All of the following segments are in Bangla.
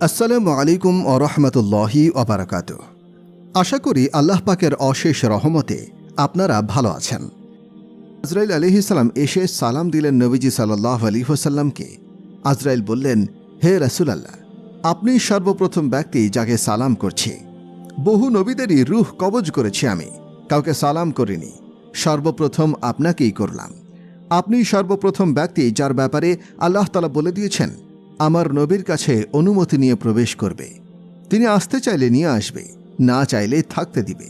আসসালামু আলাইকুম ও রহমতুল্লাহি ওবরাকাত আশা করি আল্লাহ পাকের অশেষ রহমতে আপনারা ভালো আছেন। আজরাইল আলিহিসাল্লাম এসে সালাম দিলেন নবীজি সাল্লাহ আলী হোসাল্লামকে আজরাইল বললেন, হে রসুলাল্লাহ, আপনি সর্বপ্রথম ব্যক্তি যাকে সালাম করছি। বহু নবীদেরই রুহ কবজ করেছি আমি। কাউকে সালাম করিনি। সর্বপ্রথম আপনাকেই করলাম। আপনি সর্বপ্রথম ব্যক্তি যার ব্যাপারে আল্লাহ তালা বলে দিয়েছেন আমার নবীর কাছে অনুমতি নিয়ে প্রবেশ করবে। তিনি আসতে চাইলে নিয়ে আসবে, না চাইলে থাকতে দিবে।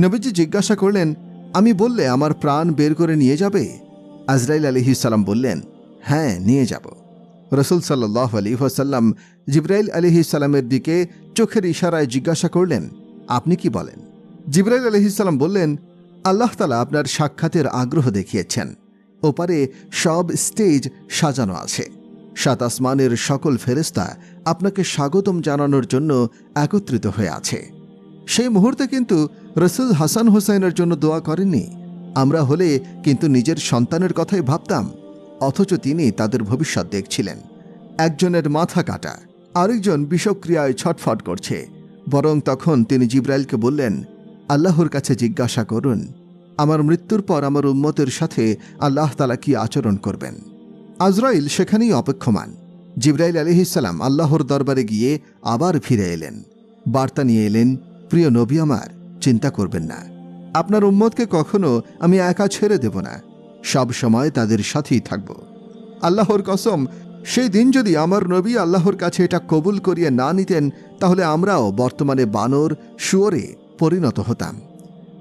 নবীজি জিজ্ঞাসা করলেন, আমি বললে আমার প্রাণ বের করে নিয়ে যাবে? আজরাইল আলিহিসাল্লাম বললেন হ্যাঁ নিয়ে যাব। রসুল সাল্লাহ আলী ওয়াসাল্লাম জিব্রাইল আলিহিসাল্লামের দিকে চোখের ইশারায় জিজ্ঞাসা করলেন, আপনি কি বলেন? জিব্রাইল আলহিসাল্লাম বললেন, আল্লাহ তালা আপনার সাক্ষাতের আগ্রহ দেখিয়েছেন। ওপারে সব স্টেজ সাজানো আছে। সাত আসমানের সকল ফেরেস্তা আপনাকে স্বাগতম জানানোর জন্য একত্রিত হয়ে আছে। সেই মুহূর্তে কিন্তু রসুল হাসান হোসাইনের জন্য দোয়া করেননি। আমরা হলে কিন্তু নিজের সন্তানের কথাই ভাবতাম, অথচ তিনি তাদের ভবিষ্যৎ দেখছিলেন। একজনের মাথা কাটা, আরেকজন বিষক্রিয়ায় ছটফট করছে। বরং তখন তিনি জিব্রাইলকে বললেন, আল্লাহর কাছে জিজ্ঞাসা করুন, আমার মৃত্যুর পর আমার উম্মতের সাথে আল্লাহ তালা কি আচরণ করবেন? আজরাইল সেখানেই অপেক্ষমান। জিব্রাইল আলহিসাল্লাম আল্লাহর দরবারে গিয়ে আবার ফিরে এলেন। বার্তা নিয়ে এলেন, প্রিয় নবী আমার, চিন্তা করবেন না। আপনার উম্মতকে কখনো আমি একা ছেড়ে দেব না। সব সময় তাদের সাথেই থাকব। আল্লাহর কসম, সেই দিন যদি আমার নবী আল্লাহর কাছে এটা কবুল করিয়ে না নিতেন, তাহলে আমরাও বর্তমানে বানর, শুয়োরে পরিণত হতাম।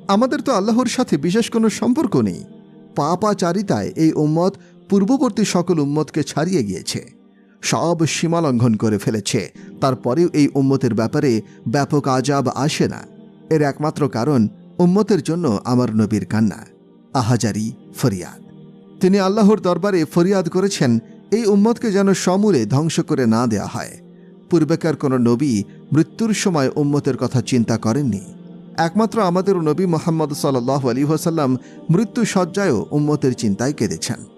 আমাদের তো আল্লাহর সাথে বিশেষ কোনো সম্পর্ক নেই। পাপাচারিতায় এই উম্মত পূর্ববর্তী সকল উম্মতকে ছাড়িয়ে গিয়েছে। সব সীমা লঙ্ঘন করে ফেলেছে। তারপরেও এই উম্মতের ব্যাপারে ব্যাপক আজাব আসে না। এর একমাত্র কারণ উম্মতের জন্য আমার নবীর কান্না। আহাজারি, ফরিয়াদ। তিনি আল্লাহর দরবারে ফরিয়াদ করেছেন, এই উম্মতকে যেন সমূলে ধ্বংস করে না দেয়া হয়। পূর্বেকার কোনো নবী মৃত্যুর সময় উম্মতের কথা চিন্তা করেননি। একমাত্র আমাদের নবী মোহাম্মদ সাল্লাহ আলী ওয়াসাল্লাম মৃত্যু সজ্জায়ও উম্মতের চিন্তায় কেঁদেছেন।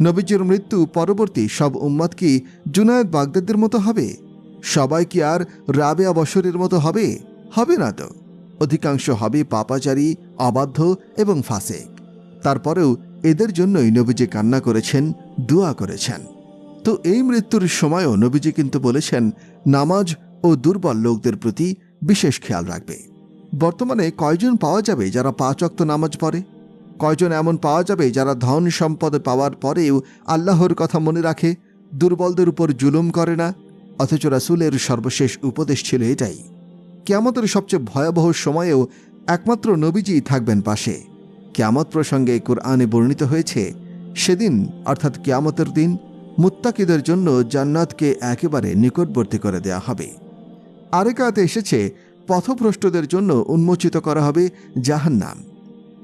নবীজির মৃত্যু পরবর্তী সব উম্মাদ কি জুনায়দ বাগদাদের মতো হবে? সবাই কি আর রাবেয়া বসরের মতো হবে? হবে না তো। অধিকাংশ হবে পাপাচারী, অবাধ্য এবং ফাসেক। তারপরেও এদের জন্যই নবীজি কান্না করেছেন, দোয়া করেছেন। তো এই মৃত্যুর সময়ও নবীজি কিন্তু বলেছেন, নামাজ ও দুর্বল লোকদের প্রতি বিশেষ খেয়াল রাখবে। বর্তমানে কয়জন পাওয়া যাবে যারা পাঁচ অক্ত নামাজ পড়ে? কয়জন এমন পাওয়া যাবে যারা ধন সম্পদ পাওয়ার পরেও আল্লাহর কথা মনে রাখে? দুর্বলদের উপর জুলুম করে না? অথচ রাসুলের সর্বশেষ উপদেশ ছিল এটাই। কেয়ামতের সবচেয়ে ভয়াবহ সময়েও একমাত্র নবীজিই থাকবেন পাশে। কেয়ামত প্রসঙ্গে কোরআনে বর্ণিত হয়েছে, সেদিন, অর্থাৎ কেয়ামতের দিন, মুত্তাকিদের জন্য জান্নাতকে একেবারে নিকটবর্তী করে দেয়া হবে। আরেকাতে এসেছে, পথভ্রষ্টদের জন্য উন্মোচিত করা হবে জাহান্নাম।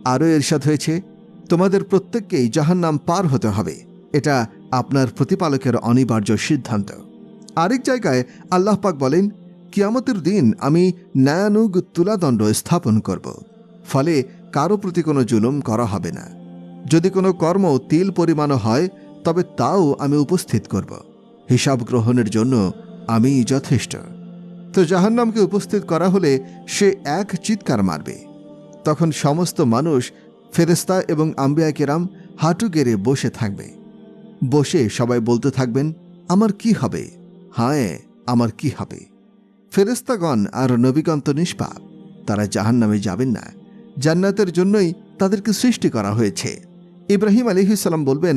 আরও এরশাদ হয়েছে, তোমাদের প্রত্যেককেই জাহান্নাম পার হতে হবে। এটা আপনার প্রতিপালকের অনিবার্য সিদ্ধান্ত। আরেক জায়গায় আল্লাহ পাক বলেন, কিয়ামতের দিন আমি ন্যায়ানুগ তুলাদণ্ড স্থাপন করব। ফলে কারও প্রতি কোনো জুলুম করা হবে না। যদি কোনো কর্ম তিল পরিমাণও হয়, তবে তাও আমি উপস্থিত করব। হিসাব গ্রহণের জন্য আমি যথেষ্ট। তো জাহান্নামকে উপস্থিত করা হলে সে এক চিৎকার মারবে। তখন সমস্ত মানুষ ফেরেস্তা এবং আম্বিয়া কেরাম হাঁটু গেড়ে বসে থাকবে। বসে সবাই বলতে থাকবেন, আমার কি হবে? হায়, আমার কি হবে? ফেরেস্তাগণ আর নবীগণ তো নিষ্পাপ, তারা জাহান নামে যাবেন না। জান্নাতের জন্যই তাদেরকে সৃষ্টি করা হয়েছে। ইব্রাহিম আলিহিসাল্লাম বলবেন,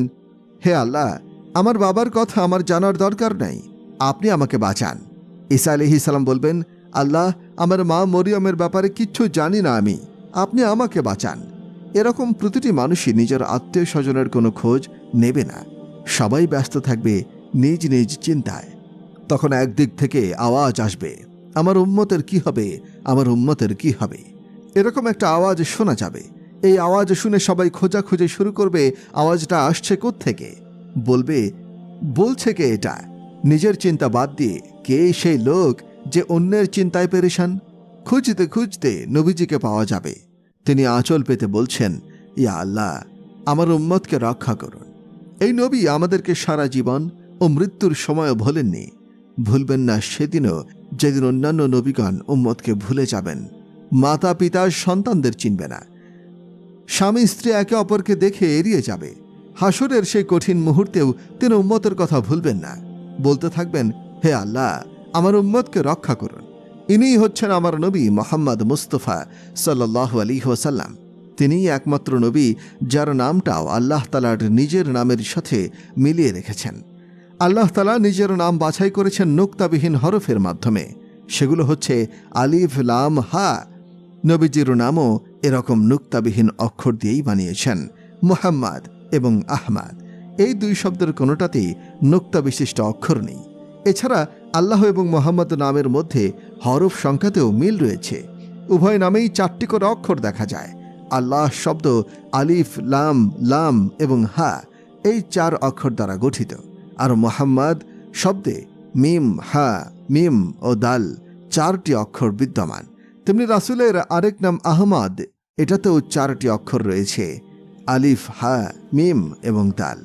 হে আল্লাহ, আমার বাবার কথা আমার জানার দরকার নাই, আপনি আমাকে বাঁচান। ঈসা আলিহিসাল্লাম বলবেন, আল্লাহ, আমার মা মরিয়মের ব্যাপারে কিচ্ছু জানি না আমি। আপনি আমাকে বাঁচান। এরকম প্রতিটি মানুষই নিজের আত্মীয় স্বজনের কোনো খোঁজ নেবে না। সবাই ব্যস্ত থাকবে নিজ নিজ চিন্তায়। তখন একদিক থেকে আওয়াজ আসবে, আমার উম্মতের কি হবে? আমার উম্মতের কি হবে? এরকম একটা আওয়াজ শোনা যাবে। এই আওয়াজ শুনে সবাই খোঁজাখুঁজি শুরু করবে, আওয়াজটা আসছে থেকে বলবে, বলছে কে এটা? নিজের চিন্তা বাদ দিয়ে কে সেই লোক যে অন্যের চিন্তায় পেরেশান? খুঁজতে খুঁজতে নবীজিকে পাওয়া যাবে। তিনি আঁচল পেতে বলছেন, ইয়া আল্লাহ, আমার উম্মতকে রক্ষা করুন। এই নবী আমাদেরকে সারা জীবন ও মৃত্যুর সময়ও ভোলেননি। ভুলবেন না সেদিনও যেদিন অন্যান্য নবীগণ উম্মতকে ভুলে যাবেন। মাতা পিতা সন্তানদের চিনবে না। স্বামী স্ত্রী একে অপরকে দেখে এড়িয়ে যাবে। হাসরের সেই কঠিন মুহূর্তেও তিনি উম্মতের কথা ভুলবেন না। বলতে থাকবেন, হে আল্লাহ, আমার উম্মতকে রক্ষা করুন। ইনিই হচ্ছেন আমার নবী মোহাম্মদ মুস্তফা সাল্লাহ আলী ওসাল্লাম তিনিই একমাত্র নবী যার নামটাও আল্লাহ তালার নিজের নামের সাথে মিলিয়ে রেখেছেন। আল্লাহ তালা নিজের নাম বাছাই করেছেন নোক্তাবিহীন হরফের মাধ্যমে। সেগুলো হচ্ছে আলিফ, লাম, হা। নবীজির নামও এরকম নুক্তাবিহীন অক্ষর দিয়েই বানিয়েছেন মোহাম্মদ এবং আহমাদ। এই দুই শব্দের কোনোটাতেই নুক্তা বিশিষ্ট অক্ষর নেই। এছাড়া আল্লাহ এবং মোহাম্মদ নামের মধ্যে হরফ সংখ্যাতেও মিল রয়েছে। উভয় নামেই চারটি করে অক্ষর দেখা যায়। আল্লাহ শব্দ আলিফ, লাম লাম এবং হা এই চার অক্ষর দ্বারা গঠিত। আর মোহাম্মদ শব্দে মিম, হা, মিম ও দাল চারটি অক্ষর বিদ্যমান। তেমনি রাসুলের আরেক নাম আহমদ, এটাতেও চারটি অক্ষর রয়েছে, আলিফ, হা, মিম এবং দাল।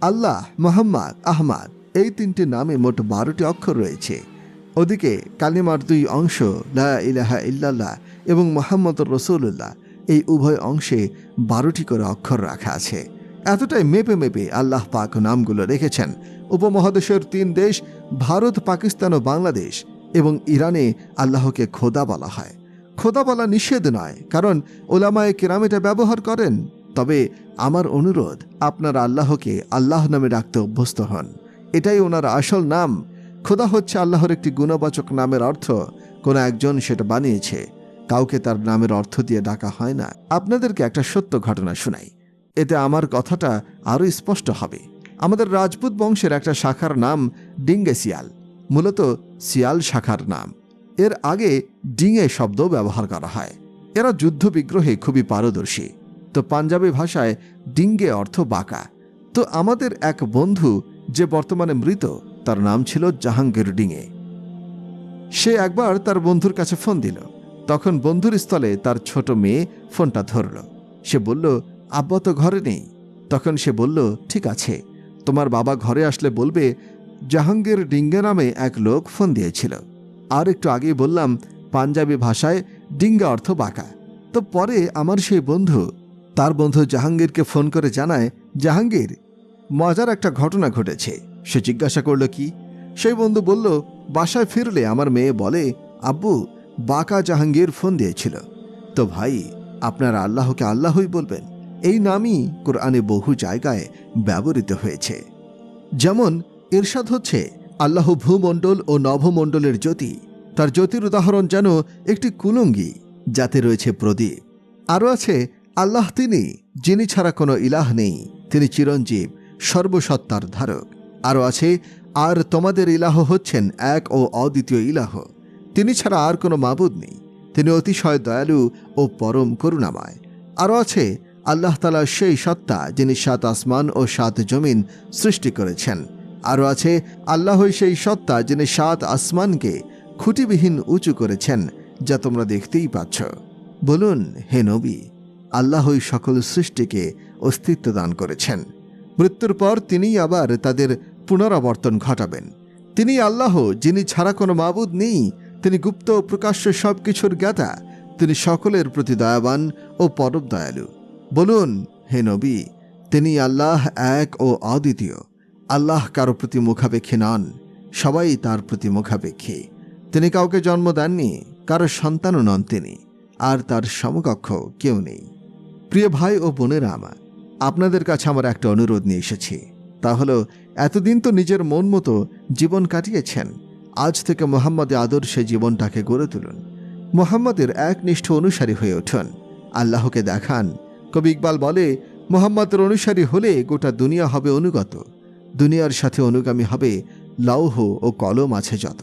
আল্লাহ, মোহাম্মদ, আহমাদ এই তিনটি নামে মোট বারোটি অক্ষর রয়েছে। ওদিকে কালিমার দুই অংশ, লা ইলাহা ইল্লাল্লাহ এবং মোহাম্মদ রসুল্লাহ এই উভয় অংশে বারোটি করে অক্ষর রাখা আছে। এতটাই মেপে মেপে আল্লাহ পাক নামগুলো রেখেছেন। উপমহাদেশের তিন দেশ, ভারত, পাকিস্তান ও বাংলাদেশ এবং ইরানে আল্লাহকে খোদা বলা হয়। খোদা বলা নিষেধ নয়, কারণ ওলামায়ে কেরাম এটা ব্যবহার করেন। তবে আমার অনুরোধ, আপনারা আল্লাহকে আল্লাহ নামে ডাকতে অভ্যস্ত হন। এটাই ওনার আসল নাম। খোদা হচ্ছে আল্লাহর একটি গুণবাচক নামের অর্থ, কোনো একজন সেটা বানিয়েছে। কাউকে তার নামের অর্থ দিয়ে ডাকা হয় না। আপনাদেরকে একটা সত্য ঘটনা শোনাই। এতে আমার কথাটা আরও স্পষ্ট হবে। আমাদের রাজপুত বংশের একটা শাখার নাম ডিঙ্গে শিয়াল মূলত শিয়াল শাখার নাম। এর আগে ডিঙে শব্দ ব্যবহার করা হয়। এরা যুদ্ধ বিগ্রহে খুবই পারদর্শী। তো পাঞ্জাবি ভাষায় ডিঙ্গে অর্থ বাঁকা। তো আমাদের এক বন্ধু যে বর্তমানে মৃত তার নাম ছিল জাহাঙ্গীর ডিঙে। সে একবার তার বন্ধুর কাছে ফোন দিল। তখন বন্ধুর স্থলে তার ছোট মেয়ে ফোনটা ধরল। সে বলল, আব্বা তো ঘরে নেই। তখন সে বলল, ঠিক আছে। তোমার বাবা ঘরে আসলে বলবে, জাহাঙ্গীর ডিঙ্গে নামে এক লোক ফোন দিয়েছিল। আর একটু আগেই বললাম, পাঞ্জাবি ভাষায় ডিঙ্গা অর্থ বাঁকা। তো পরে আমার সেই বন্ধু, তার বন্ধু জাহাঙ্গীরকে ফোন করে জানায়, জাহাঙ্গীর, মজার একটা ঘটনা ঘটেছে। সে জিজ্ঞাসা করল, কি? সেই বন্ধু বলল, বাসায় ফিরলে আমার মেয়ে বলে, আব্বু, বাঁকা জাহাঙ্গীর ফোন দিয়েছিল। তো ভাই, আপনারা আল্লাহকে আল্লাহই বলবেন। এই নামই কোরআনে বহু জায়গায় ব্যবহৃত হয়েছে। যেমন এরশাদ হচ্ছে আল্লাহ ভূমণ্ডল ও নভমণ্ডলের জ্যোতি। তার জ্যোতির উদাহরণ যেন একটি কুলুঙ্গি, যাতে রয়েছে প্রদীপ। আরও আছে, আল্লাহ তিনি, যিনি ছাড়া কোনো ইলাহ নেই। তিনি চিরঞ্জীব, সর্বসত্তার ধারক। আরও আছে, আর তোমাদের ইলাহ হচ্ছেন এক ও অদ্বিতীয় ইলাহ। তিনি ছাড়া আর কোনো মাবুদ নেই। তিনি অতিশয় দয়ালু ও পরম করুণাময়। আরও আছে, আল্লাহ তালা সেই সত্তা যিনি সাত আসমান ও সাত জমিন সৃষ্টি করেছেন। আরও আছে, আল্লাহই সেই সত্তা যিনি সাত আসমানকে খুঁটিবিহীন উঁচু করেছেন, যা তোমরা দেখতেই পাচ্ছ। বলুন, হে নবী, আল্লাহই সকল সৃষ্টিকে অস্তিত্ব দান করেছেন। মৃত্যুর পর তিনিই আবার তাদের পুনরাবর্তন ঘটাবেন। তিনি আল্লাহ, যিনি ছাড়া কোনো মাবুদ নেই। তিনি গুপ্ত ও প্রকাশ্য সব কিছুর জ্ঞাতা। তিনি সকলের প্রতি দয়াবান ও পরব দয়ালু বলুন, হে নবী তিনি আল্লাহ এক ও অদ্বিতীয়। আল্লাহ কারও প্রতি মুখাপেক্ষী নন, সবাই তার প্রতি মুখাপেক্ষী। তিনি কাউকে জন্ম দেননি, কারও সন্তানও নন তিনি, আর তার সমকক্ষ কেউ নেই। প্রিয় ভাই ও বোনেরা আমার আপনাদের কাছে আমার একটা অনুরোধ নিয়ে এসেছি। তা হলো, এতদিন তো নিজের মন মতো জীবন কাটিয়েছেন। আজ থেকে মোহাম্মদে আদর্শে জীবনটাকে গড়ে তুলুন। মোহাম্মদের একনিষ্ঠ অনুসারী হয়ে উঠুন। আল্লাহকে দেখান। কবি ইকবাল বলে, মোহাম্মদের অনুসারী হলে গোটা দুনিয়া হবে অনুগত। দুনিয়ার সাথে অনুগামী হবে লৌহ ও কলম আছে যত।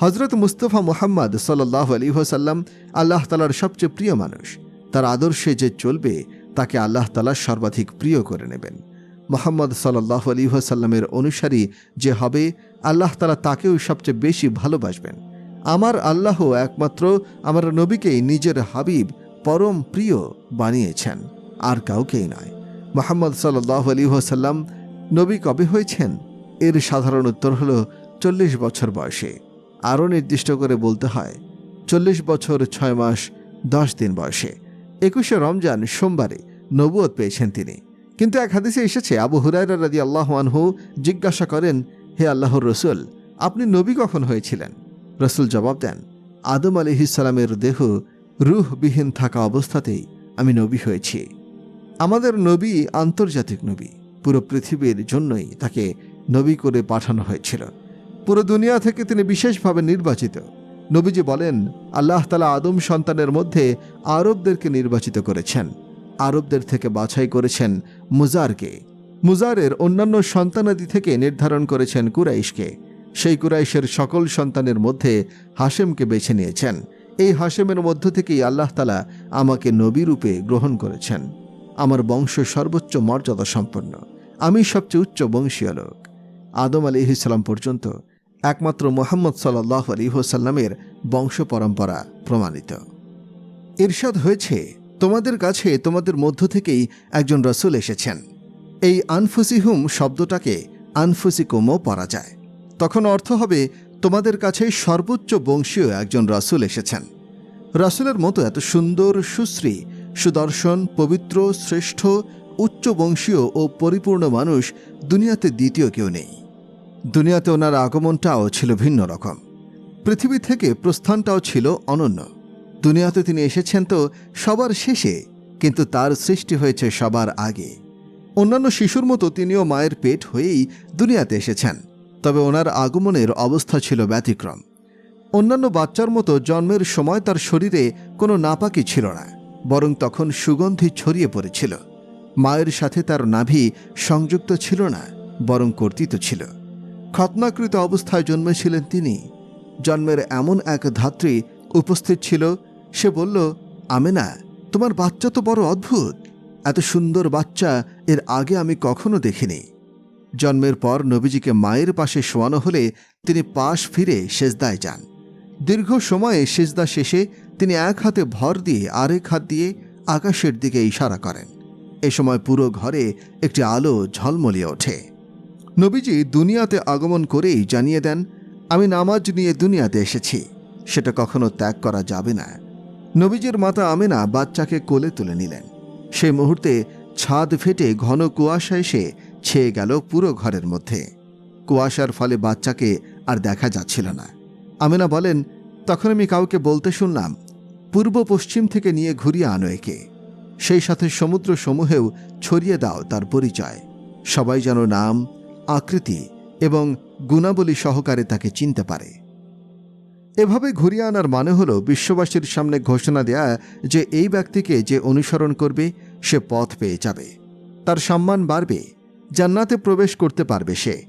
হজরত মুস্তফা মোহাম্মদ সাল্লাহ আলী সাল্লাম আল্লাহ তালার সবচেয়ে প্রিয় মানুষ। তার আদর্শে যে চলবে তাকে আল্লাহ তালা সর্বাধিক প্রিয় করে নেবেন। মোহাম্মদ সাল্লাহ আলী সাল্লামের অনুসারী যে হবে, আল্লাহ তালা তাকেও সবচেয়ে বেশি ভালোবাসবেন। আমার আল্লাহ একমাত্র আমার নবীকেই নিজের হাবিব, পরম প্রিয় বানিয়েছেন, আর কাউকেই নয়। মোহাম্মদ সাল্লাহ আলী সাল্লাম নবী কবে হয়েছেন? এর সাধারণ উত্তর হল চল্লিশ বছর বয়সে। আরও নির্দিষ্ট করে বলতে হয়, চল্লিশ বছর ছয় মাস দশ দিন বয়সে। একুশে রমজান সোমবারে নবুয়ত পেয়েছেন তিনি। কিন্তু এক হাদিসে এসেছে, আবু হুরায়রা রাদি আল্লাহ আনহু জিজ্ঞাসা করেন, হে আল্লাহর রসুল, আপনি নবী কখন হয়েছিলেন? রসুল জবাব দেন, আদম আলিহিসালামের দেহ রুহবিহীন থাকা অবস্থাতেই আমি নবী হয়েছি। আমাদের নবী আন্তর্জাতিক নবী। পুরো পৃথিবীর জন্যই তাকে নবী করে পাঠানো হয়েছিল। পুরো দুনিয়া থেকে তিনি বিশেষভাবে নির্বাচিত। নবীজি বলেন, আল্লাহ তালা আদম সন্তানের মধ্যে আরবদেরকে নির্বাচিত করেছেন। আরবদের থেকে বাছাই করেছেন মুজারকে। মুজারের অন্যান্য সন্তানাদি থেকে নির্ধারণ করেছেন কুরাইশকে। সেই কুরাইশের সকল সন্তানের মধ্যে হাশেমকে বেছে নিয়েছেন। এই হাশেমের মধ্য থেকেই আল্লাহ তালা আমাকে নবী রূপে গ্রহণ করেছেন। আমার বংশ সর্বোচ্চ মর্যাদা সম্পন্ন। আমি সবচেয়ে উচ্চ বংশীয় লোক। আদম আলী ইসলাম পর্যন্ত একমাত্র মোহাম্মদ সাল্লাহ আলী হোসাল্লামের বংশ পরম্পরা প্রমাণিত। ইরশাদ হয়েছে, তোমাদের কাছে তোমাদের মধ্য থেকেই একজন রসুল এসেছেন। এই আনফুসিহুম শব্দটাকে আনফুসিকুমও পরা যায়। তখন অর্থ হবে, তোমাদের কাছে সর্বোচ্চ বংশীয় একজন রসুল এসেছেন। রসুলের মতো এত সুন্দর, সুশ্রী, সুদর্শন, পবিত্র, শ্রেষ্ঠ উচ্চ বংশীয় ও পরিপূর্ণ মানুষ দুনিয়াতে দ্বিতীয় কেউ নেই। দুনিয়াতে ওনার আগমনটাও ছিল ভিন্ন রকম। পৃথিবী থেকে প্রস্থানটাও ছিল অনন্য। দুনিয়াতে তিনি এসেছেন তো সবার শেষে, কিন্তু তার সৃষ্টি হয়েছে সবার আগে। অন্যান্য শিশুর মতো তিনিও মায়ের পেট হয়েই দুনিয়াতে এসেছেন, তবে ওনার আগমনের অবস্থা ছিল ব্যতিক্রম। অন্যান্য বাচ্চার মতো জন্মের সময় তার শরীরে কোনো নাপাকি ছিল না, বরং তখন সুগন্ধি ছড়িয়ে পড়েছিল। মায়ের সাথে তার নাভি সংযুক্ত ছিল না, বরং কর্তিত ছিল। খতনাকৃত অবস্থায় জন্মেছিলেন তিনি। জন্মের এমন এক ধাত্রী উপস্থিত ছিল, সে বলল, আমেনা, তোমার বাচ্চা তো বড় অদ্ভুত। এত সুন্দর বাচ্চা, এর আগে আমি কখনো দেখিনি। জন্মের পর নবীজিকে মায়ের পাশে শোয়ানো হলে তিনি পাশ ফিরে সেজদায় যান। দীর্ঘ সময়ে সেজদা শেষে তিনি এক হাতে ভর দিয়ে আরেক হাত দিয়ে আকাশের দিকে ইশারা করেন। এ সময় পুরো ঘরে একটি আলো ঝলমলিয়ে ওঠে। নবীজি দুনিয়াতে আগমন করেই জানিয়ে দেন, আমি নামাজ নিয়ে দুনিয়াতে এসেছি, সেটা কখনো ত্যাগ করা যাবে না। নবীজির মাতা আমেনা বাচ্চাকে কোলে তুলে নিলেন। সেই মুহূর্তে ছাদ ফেটে ঘন কুয়াশা এসে ছেয়ে গেল পুরো ঘরের মধ্যে। কুয়াশার ফলে বাচ্চাকে আর দেখা যাচ্ছিল না। আমেনা বলেন, তখন আমি কাউকে বলতে শুনলাম, পূর্ব পশ্চিম থেকে নিয়ে ঘুরিয়ে আনো একে। সেই সাথে সমুদ্র সমূহেও ছড়িয়ে দাও তার পরিচয়। সবাই যেন নাম আকৃতি এবং গুণাবলী সহকারে তাকে চিনতে পারে। এভাবে ঘুরিয়ে আনার মানে হলো বিশ্ববাসীর সামনে ঘোষণা দেয়া যে এই ব্যক্তিকে যে অনুসরণ করবে, সে পথ পেয়ে যাবে। তার সম্মান বাড়বে, জান্নাতে প্রবেশ করতে পারবে সে।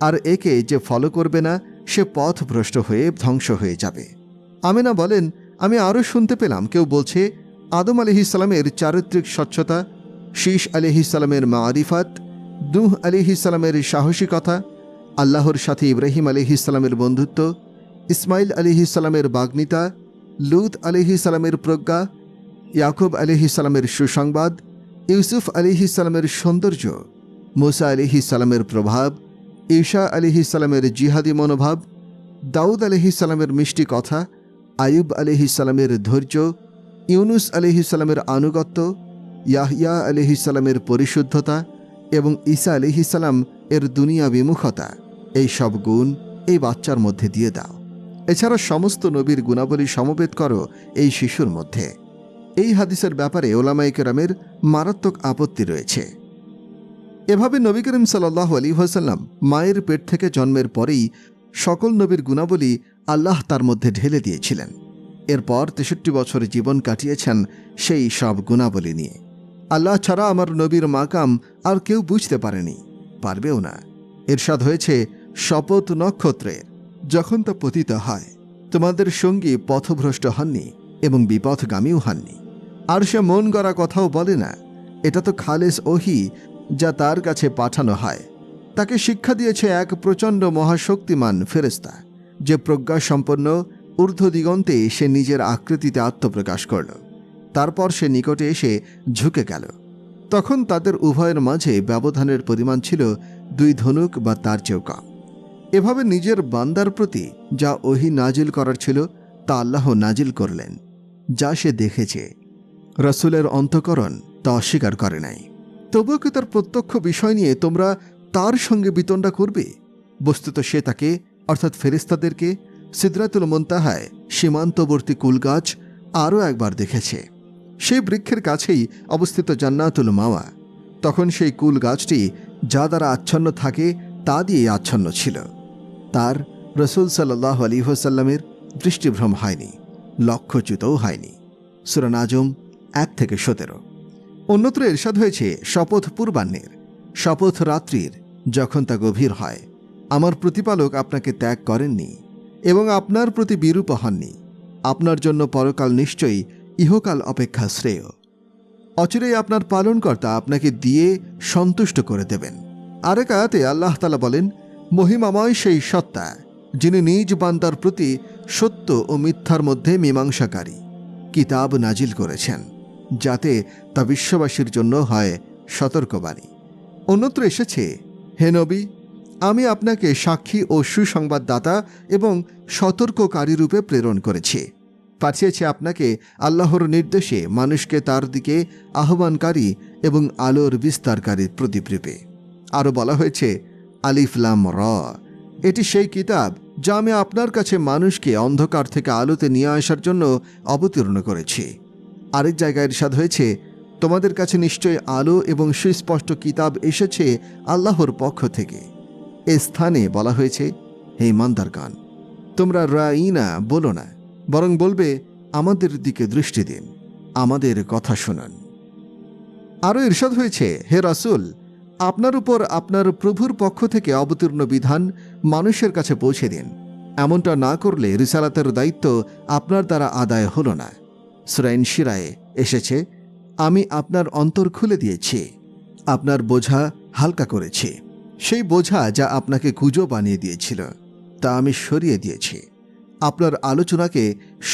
আর একে যে ফলো করবে না, সে পথ ভ্রষ্ট হয়ে ধ্বংস হয়ে যাবে। আমিনা বলেন, আমি আরও শুনতে পেলাম। কেউ বলছে, আদম আলিহিসাল্লামের চারিত্রিক স্বচ্ছতা, শীষ আলিহিসাল্লামের মারিফাত দুহ আলিহিসাল্লামের সাহসিকতা আল্লাহর সাথে ইব্রাহিম আলিহিসাল্লামের বন্ধুত্ব ইসমাইল আলিহিসাল্লামের বাগ্নিতা লুত আলিহিসাল্লামের প্রজ্ঞা ইয়াকুব আলিহিসাল্লামের সুসংবাদ ইউসুফ আলিহিসাল্লামের সৌন্দর্য মুসা আলিহিসাল্লামের প্রভাব ঈশা আলিহিসাল্লামের জিহাদি মনোভাব দাউদ আলিহিসাল্লামের মিষ্টি কথা আয়ুব আলিহিসাল্লামের ধৈর্য ইউনুস আলিহিসাল্লামের আনুগত্য ইয়াহিয়া আলিহিসাল্লামের পরিশুদ্ধতা এবং ঈসা আলিহিসাল্লাম এর দুনিয়া বিমুখতা। এই সব গুণ এই বাচ্চার মধ্যে দিয়ে দাও। এছাড়া সমস্ত নবীর গুণাবলী সমবেত করো এই শিশুর মধ্যে। এই হাদিসের ব্যাপারে ওলামাই কেরামের মারাত্মক আপত্তি রয়েছে। এভাবে নবী করিম সাল্লাহ আলী হাসাল্লাম মায়ের পেট থেকে জন্মের পরেই সকল নবীর গুণাবলী আল্লাহ তার মধ্যে ঢেলে দিয়েছিলেন। এরপর তেষট্টি বছর জীবন কাটিয়েছেন সেই সব গুণাবলী নিয়ে। আল্লাহ ছাড়া আমার নবীর মাকাম আর কেউ বুঝতে পারেনি, পারবেও না। এরশাদ হয়েছে শপথ নক্ষত্রের, যখন তা পতিত হয়। তোমাদের সঙ্গী পথভ্রষ্ট হননি এবং বিপথগামীও হননি। আর সে মন গড়া কথাও বলে না, এটা তো খালেস ওহি যা তার কাছে পাঠানো হয়। তাকে শিক্ষা দিয়েছে এক প্রচণ্ড মহাশক্তিমান ফেরেস্তা যে প্রজ্ঞা সম্পন্ন ঊর্ধ্ব দিগন্তে সে নিজের আকৃতিতে আত্মপ্রকাশ করল। তারপর সে নিকটে এসে ঝুঁকে গেল। তখন তাদের উভয়ের মাঝে ব্যবধানের পরিমাণ ছিল দুই ধনুক বা তার চেয়েও এভাবে নিজের বান্দার প্রতি যা ওহি নাজিল করার ছিল, তা আল্লাহ নাজিল করলেন, যা সে দেখেছে। রসুলের অন্তকরণ তা অস্বীকার করে নাই। তবুও কি তার প্রত্যক্ষ বিষয় নিয়ে তোমরা তার সঙ্গে বিতণ্ডা করবে? বস্তুত সে তাকে, অর্থাৎ ফেরিস্তাদেরকে সিদ্রাতুল মন্তাহায় সীমান্তবর্তী কুলগাছ আরও একবার দেখেছে। সেই বৃক্ষের কাছেই অবস্থিত জান্নাতুল মাওয়া। তখন সেই কুল গাছটি যা দ্বারা আচ্ছন্ন থাকে, তা দিয়ে আচ্ছন্ন ছিল। তার রসুল সাল্লাহ আলী আলিহসাল্লামের দৃষ্টিভ্রম হয়নি, লক্ষ্যচ্যুতও হয়নি। সুরান আজম এক থেকে সতেরো। অন্যত্র এরশাদ হয়েছে শপথ পূর্বাহ্নের। শপথ রাত্রির যখন তা গভীর হয়, আমার প্রতিপালক আপনাকে ত্যাগ করেননি এবং আপনার প্রতি বিরূপ হননি। আপনার জন্য পরকাল নিশ্চয়ই ইহকাল অপেক্ষা শ্রেয়। অচিরেই আপনার পালনকর্তা আপনাকে দিয়ে সন্তুষ্ট করে দেবেন। আরেক আয়াতে আল্লাহ তালা বলেন, মহিমাময় সেই সত্তা, যিনি নিজ বান্দার প্রতি সত্য ও মিথ্যার মধ্যে মীমাংসাকারী, কিতাব নাজিল করেছেন, যাতে তা বিশ্ববাসীর জন্য হয় সতর্কবাণী। অন্যত্র এসেছে, হে নবী, আমি আপনাকে সাক্ষী ও সুসংবাদদাতা এবং সতর্ককারী রূপে প্রেরণ করেছি। পাঠিয়েছে আপনাকে আল্লাহর নির্দেশে মানুষকে তার দিকে আহ্বানকারী এবং আলোর বিস্তারকারী প্রদীপ রূপে। আরও বলা হয়েছে আলিফলাম র। এটি সেই কিতাব যা আমি আপনার কাছে মানুষকে অন্ধকার থেকে আলোতে নিয়ে আসার জন্য অবতীর্ণ করেছি। আরেক জায়গায় ইরশাদ হয়েছে, তোমাদের কাছে নিশ্চয় আলো এবং সুস্পষ্ট কিতাব এসেছে আল্লাহর পক্ষ থেকে। এ স্থানে বলা হয়েছে, হে ইমানদারগণ, তোমরা রাইনা বলো না। বরং বলবে, আমাদের দিকে দৃষ্টি দিন, আমাদের কথা শুনুন। আরও ইরশাদ হয়েছে, হে রাসুল, আপনার উপর আপনার প্রভুর পক্ষ থেকে অবতীর্ণ বিধান মানুষের কাছে পৌঁছে দিন। এমনটা না করলে রিসালাতের দায়িত্ব আপনার দ্বারা আদায় হল না। শ্রাইন শিরায় এসেছে, আমি আপনার অন্তর খুলে দিয়েছি, আপনার বোঝা হালকা করেছি। সেই বোঝা যা আপনাকে কুজো বানিয়ে দিয়েছিল, তা আমি সরিয়ে দিয়েছি। আপনার আলোচনাকে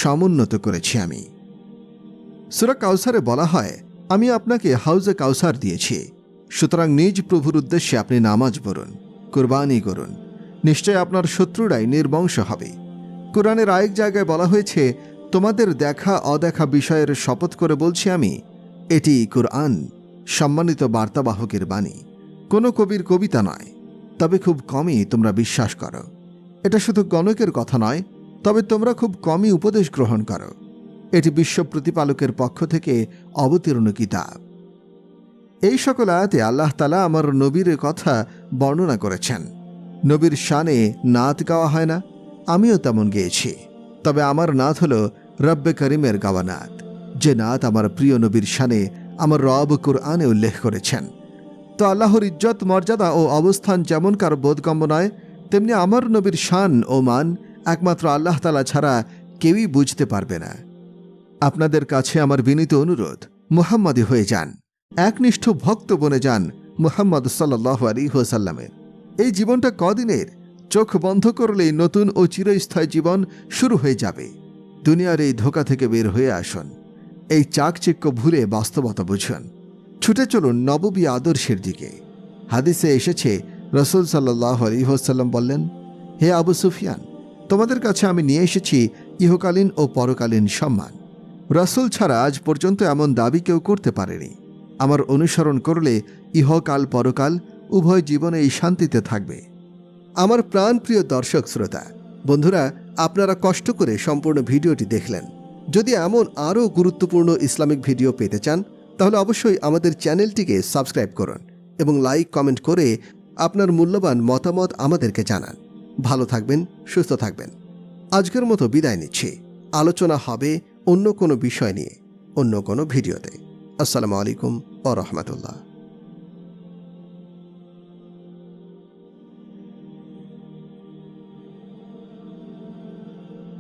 সমুন্নত করেছি আমি। সুরা কাউসারে বলা হয়, আমি আপনাকে হাউজে কাউসার দিয়েছি। সুতরাং নিজ প্রভুর উদ্দেশ্যে আপনি নামাজ পড়ুন, কোরবানি করুন। নিশ্চয় আপনার শত্রুরাই নির্বংশ হবে। কোরআনের আরেক জায়গায় বলা হয়েছে, তোমাদের দেখা অদেখা বিষয়ের শপথ করে বলছি আমি, এটি কোরআন, সম্মানিত বার্তাবাহকের বাণী। কোনো কবির কবিতা নয়, তবে খুব কমই তোমরা বিশ্বাস করো। এটা শুধু গণকের কথা নয় তবে তোমরা খুব কমই উপদেশ গ্রহণ করো। এটি বিশ্ব প্রতিপালকের পক্ষ থেকে অবতীর্ণ কিতাব এই সকল আয়াতে আল্লাহ তালা আমার নবীর কথা বর্ণনা করেছেন। নবীর শানে নাত গাওয়া হয় না, আমিও তেমন গেয়েছি। তবে আমার নাত হল রব্বে করিমের গাওয়া নাত, যে নাত আমার প্রিয় নবীর শানে আমার রব কোরআনে উল্লেখ করেছেন। তো আল্লাহর ইজ্জত, মর্যাদা ও অবস্থান যেমনকার বোধগম্য নয়, তেমনি আমার নবীর শান ও মান একমাত্র আল্লাহ তালা ছাড়া কেউই বুঝতে পারবে না। আপনাদের কাছে আমার বিনীত অনুরোধ, মুহাম্মাদি হয়ে যান, একনিষ্ঠ ভক্ত বনে যান মুহাম্মদ সাল্লাহ আলী হোসাল্লামের এই জীবনটা কদিনের? চোখ বন্ধ করলেই নতুন ও চিরস্থায়ী জীবন শুরু হয়ে যাবে। দুনিয়ার এই ধোকা থেকে বের হয়ে আসুন, এই চাকচিক্য ভুলে বাস্তবতা বুঝুন। ছুটে চলুন নববী আদর্শের দিকে। হাদিসে এসেছে, রসুল সাল্লাহ আলী হোসাল্লাম বললেন, হে আবু সুফিয়ান তোমাদের কাছে আমি নিয়ে এসেছি ইহকালীন ও পরকালীন সম্মান। রাসুল ছাড়া আজ পর্যন্ত এমন দাবি কেউ করতে পারেনি। আমার অনুসরণ করলে ইহকাল পরকাল উভয় জীবনে এই শান্তিতে থাকবে। আমার প্রাণপ্রিয় দর্শক শ্রোতা, বন্ধুরা, আপনারা কষ্ট করে সম্পূর্ণ ভিডিওটি দেখলেন। যদি এমন আরও গুরুত্বপূর্ণ ইসলামিক ভিডিও পেতে চান, তাহলে অবশ্যই আমাদের চ্যানেলটিকে সাবস্ক্রাইব করুন এবং লাইক, কমেন্ট করে আপনার মূল্যবান মতামত আমাদেরকে জানান। ভালো থাকবেন, সুস্থ থাকবেন। আজকের মতো বিদায় নিচ্ছি। আলোচনা হবে অন্য কোনো বিষয় নিয়ে, অন্য কোনো ভিডিওতে। আসসালামু আলাইকুম ও রহমতুল্লাহ।